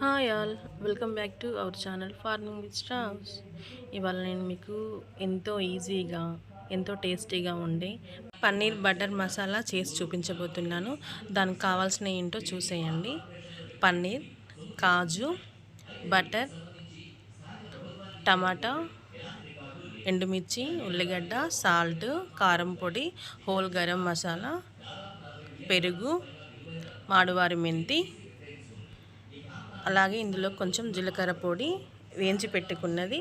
Hi all welcome back to our channel farming with stars ఇవాళ నేను మీకు ఎంతో ఈజీగా ఎంతో టేస్టీగా ఉండే పన్నీర్ బటర్ మసాలా చేసి చూపించబోతున్నాను. దానికి కావాల్సిన ఏంటో చూసేయండి. పన్నీర్ కాజు బటర్ టమాటా ఎండుమిర్చి ఉల్లిగడ్డ సాల్ట్ కారం పొడి హోల్ గరం మసాలా పెరుగు మాడువారి మెంతి అలాగే ఇందులో కొంచెం జీలకర్ర పొడి వేయించి పెట్టుకున్నది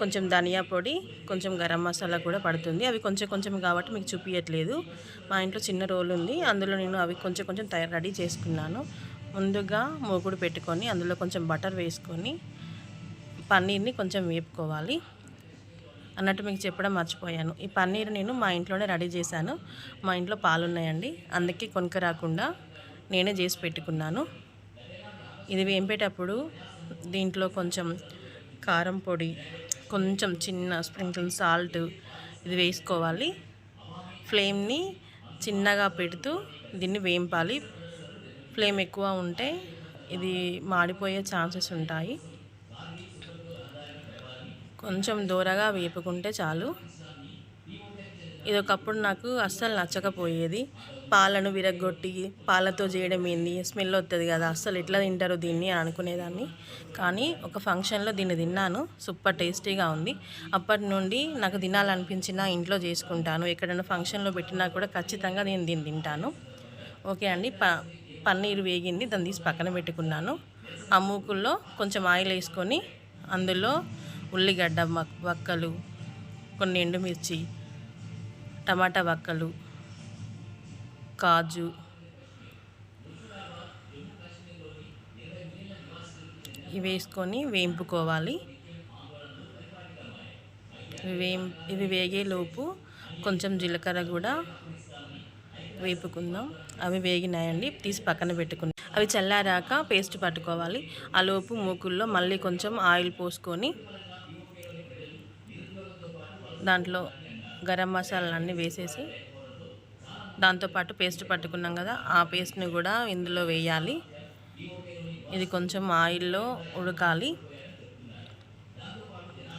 కొంచెం ధనియా పొడి కొంచెం గరం మసాలా కూడా పడుతుంది. అవి కొంచెం కొంచెం కాబట్టి మీకు చూపించట్లేదు మా ఇంట్లో చిన్న రోల్ ఉంది. అందులో నేను అవి కొంచెం కొంచెం తయారు రెడీ చేసుకున్నాను. ముందుగా మూకుడు పెట్టుకొని అందులో కొంచెం బటర్ వేసుకొని పన్నీర్ని కొంచెం వేపుకోవాలి. అన్నట్టు మీకు చెప్పడం మర్చిపోయాను. ఈ పన్నీర్ నేను మా ఇంట్లోనే రెడీ చేశాను. మా ఇంట్లో పాలు ఉన్నాయండి అందుకే కొనుక రాకుండా నేనే చేసి పెట్టుకున్నాను. ఇది వేంపేటప్పుడు దీంట్లో కొంచెం కారం పొడి కొంచెం చిన్న స్ప్రింకిల్ సాల్ట్ ఇది వేసుకోవాలి. ఫ్లేమ్ని చిన్నగా పెడుతూ దీన్ని వేంపాలి. ఫ్లేమ్ ఎక్కువ ఉంటే ఇది మాడిపోయే ఛాన్సెస్ ఉంటాయి. కొంచెం దూరగా వేపుకుంటే చాలు. ఇది ఒకప్పుడు నాకు అస్సలు నచ్చకపోయేది. పాలను విరగొట్టి పాలతో చేయడం ఏంది? స్మెల్ వస్తుంది కదా అసలు ఎట్లా తింటారు దీన్ని? అని అనుకునేదాన్ని. కానీ ఒక ఫంక్షన్లో దీన్ని తిన్నాను. సూపర్ టేస్టీగా ఉంది. అప్పటి నుండి నాకు తినాలనిపించిన ఇంట్లో చేసుకుంటాను. ఎక్కడైనా ఫంక్షన్లో పెట్టినా కూడా ఖచ్చితంగా నేను దీన్ని తింటాను. ఓకే అండి ప పన్నీరు వేగింది. దాన్ని తీసి పక్కన పెట్టుకున్నాను. ఆ మూకుల్లో కొంచెం ఆయిల్ వేసుకొని అందులో ఉల్లిగడ్డ వక్కలు కొన్ని ఎండుమిర్చి టమాటా వక్కలు కాజు. ఇవి వేసుకొని వేయింపుకోవాలి. వేం ఇవి వేగేలోపు కొంచెం జీలకర్ర కూడా వేపుకుందాం. అవి వేగినాయండి తీసి పక్కన పెట్టుకున్నాం అవి చల్లారాక పేస్ట్ పట్టుకోవాలి. ఆ లోపు మూకుల్లో మళ్ళీ కొంచెం ఆయిల్ పోసుకొని దాంట్లో గరం మసాలాలన్నీ వేసేసి దాంతోపాటు పేస్ట్ పట్టుకున్నాం కదా ఆ పేస్ట్ని కూడా ఇందులో వేయాలి. ఇది కొంచెం ఆయిల్లో ఉడకాలి.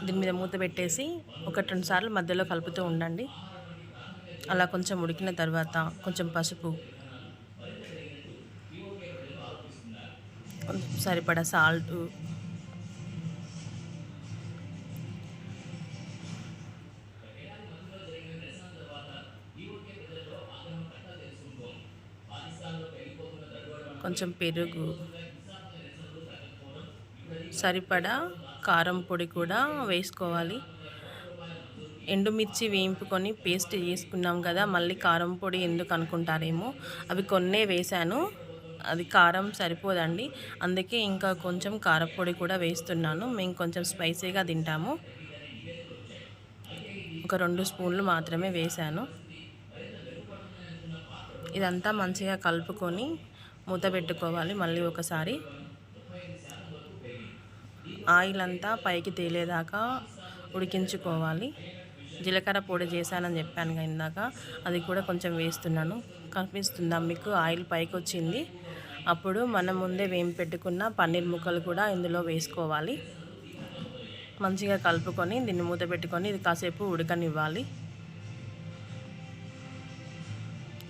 దీని మీద మూత పెట్టేసి ఒకటి రెండు సార్లు మధ్యలో కలుపుతూ ఉండండి. అలా కొంచెం ఉడికిన తర్వాత కొంచెం పసుపు సరిపడా సాల్ట్ కొంచెం పెరుగు సరిపడా కారం పొడి కూడా వేసుకోవాలి. ఎండుమిర్చి వేయింపుకొని పేస్ట్ చేసుకున్నాం కదా మళ్ళీ కారం పొడి ఎందుకు అనుకుంటారేమో. అవి కొన్నే వేశాను అది కారం సరిపోదండి. అందుకే ఇంకా కొంచెం కారపొడి కూడా వేస్తున్నాను. మేము కొంచెం స్పైసీగా తింటాము. ఒక రెండు స్పూన్లు మాత్రమే వేశాను. ఇదంతా మంచిగా కలుపుకొని మూత పెట్టుకోవాలి. మళ్ళీ ఒకసారి ఆయిల్ అంతా పైకి తేలేదాకా ఉడికించుకోవాలి. జీలకర్ర పొడి చేశానని చెప్పాను ఇందాక. అది కూడా కొంచెం వేస్తున్నాను. కనిపిస్తుందా మీకు? ఆయిల్ పైకి వచ్చింది. అప్పుడు మనం ముందే వేమి పెట్టుకున్న పన్నీర్ ముక్కలు కూడా ఇందులో వేసుకోవాలి. మంచిగా కలుపుకొని దీన్ని మూత పెట్టుకొని ఇది కాసేపు ఉడకనివ్వాలి.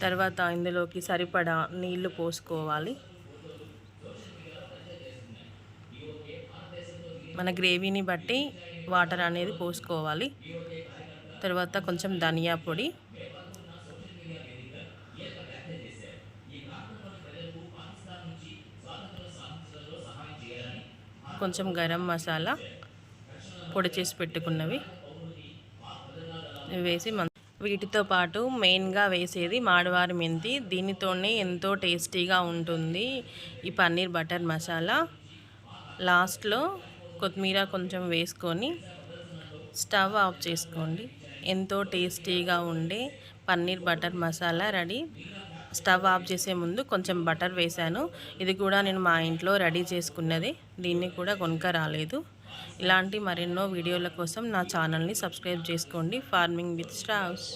తర్వాత ఇందులోకి సరిపడా నీళ్ళు పోసుకోవాలి. మన గ్రేవీని బట్టి వాటర్ అనేది పోసుకోవాలి. తర్వాత కొంచెం ధనియా పొడి. కొంచెం గరం మసాలా పొడి చేసి పెట్టుకున్నవి. వేసి వీటితో పాటు మెయిన్గా వేసేది మాడవారి మెంతి. దీనితోనే ఎంతో టేస్టీగా ఉంటుంది ఈ పన్నీర్ బటర్ మసాలా. లాస్ట్లో కొత్తిమీర కొంచెం వేసుకొని స్టవ్ ఆఫ్ చేసుకోండి. ఎంతో టేస్టీగా ఉండే paneer butter masala ready. Stove off చేసే ముందు కొంచెం బటర్ వేశాను. ఇది కూడా నేను మా ఇంట్లో రెడీ చేసుకున్నది. దీన్ని కూడా కొనుక రాలేదు. ఇలాంటి మరెన్నో వీడియోల కోసం నా ఛానల్ని సబ్స్క్రైబ్ చేసుకోండి. Farming with స్టావ్స్